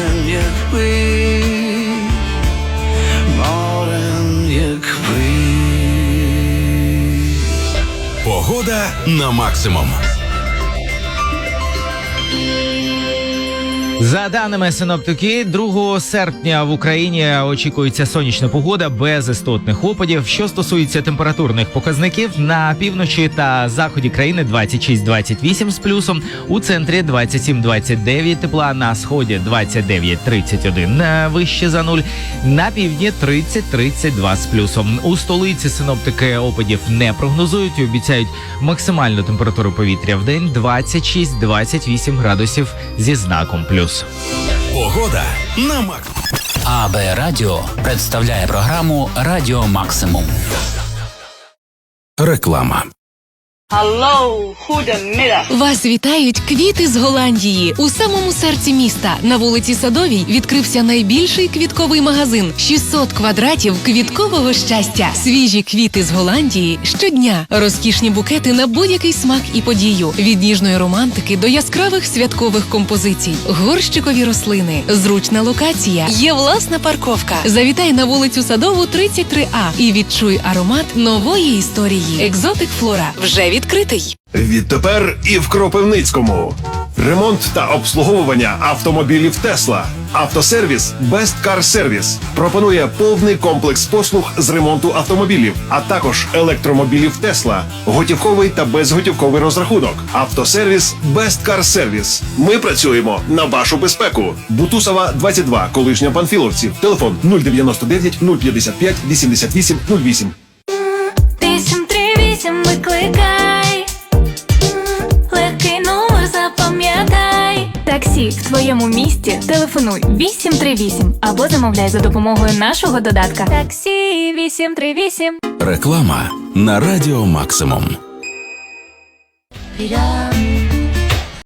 Морем, ви, морем, якби. Погода на максимум. За даними синоптики, 2 серпня в Україні очікується сонячна погода без істотних опадів. Що стосується температурних показників, на півночі та заході країни 26-28 з плюсом, у центрі 27-29 тепла, на сході 29-31 е, вище за нуль, на півдні 30-32 з плюсом. У столиці синоптики опадів не прогнозують і обіцяють максимальну температуру повітря в день 26-28 градусів зі знаком плюс. Погода на Мак. АБ Радіо представляє програму Радіо Максимум. Реклама. Hallo, goedemiddag. Вас вітають квіти з Голландії. У самому серці міста на вулиці Садовій відкрився найбільший квітковий магазин 600 квадратів квіткового щастя. Свіжі квіти з Голландії щодня. Розкішні букети на будь-який смак і подію. Від ніжної романтики до яскравих святкових композицій. Горщикові рослини, зручна локація. Є власна парковка. Завітай на вулицю Садову 33А і відчуй аромат нової історії. Екзотик Флора вже відкритий. Відтепер і в Кропивницькому. Ремонт та обслуговування автомобілів Тесла. Автосервіс Best Car Service пропонує повний комплекс послуг з ремонту автомобілів, а також електромобілів Тесла, готівковий та безготівковий розрахунок. Автосервіс Best Car Service. Ми працюємо на вашу безпеку. Бутусова 22, колишня Панфіловців. Телефон 099 055 88 08. 838 викликай, в твоєму місті телефонуй 838 або замовляй за допомогою нашого додатка. Таксі 838. Реклама на радіо Максимум. Підам